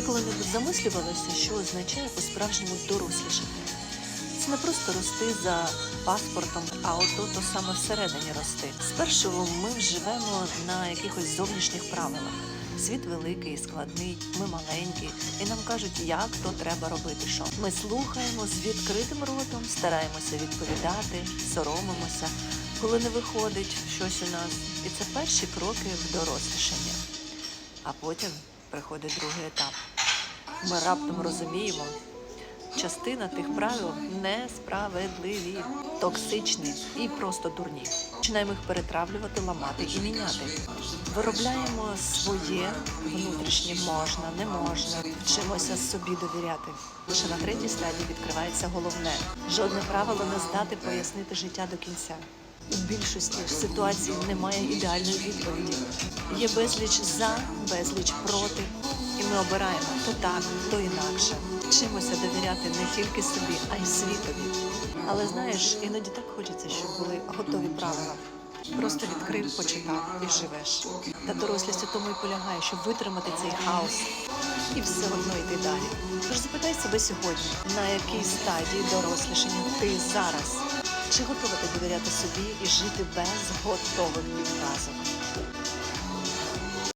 Ти коли-небудь замислювалася, що означає по-справжньому дорослішати? Це не просто рости за паспортом, а ото то саме всередині рости. Спершу ми живемо на якихось зовнішніх правилах. Світ великий, складний, ми маленькі, і нам кажуть, як то треба робити. Що ми слухаємо з відкритим ротом, стараємося відповідати, соромимося, коли не виходить щось у нас. І це перші кроки в дорослішання. А потім приходить другий етап. Ми раптом розуміємо, частина тих правил несправедливі, токсичні і просто дурні. Починаємо їх перетравлювати, ламати і міняти. Виробляємо своє внутрішнє можна, не можна. Вчимося собі довіряти. Лише на третій стадії відкривається головне: жодне правило не здати пояснити життя до кінця. У більшості ситуацій немає ідеальної відповіді. Є безліч за, безліч проти, і ми обираємо то так, то інакше. Вчимося довіряти не тільки собі, а й світові. Але знаєш, іноді так хочеться, щоб були готові правила. Просто відкрив, почитав і живеш. Та дорослість у тому і полягає, щоб витримати цей хаос і все одно йти далі. Тож запитай себе сьогодні, на якій стадії дорослішання ти зараз? Чи готова ти довіряти собі і жити без готових підказок?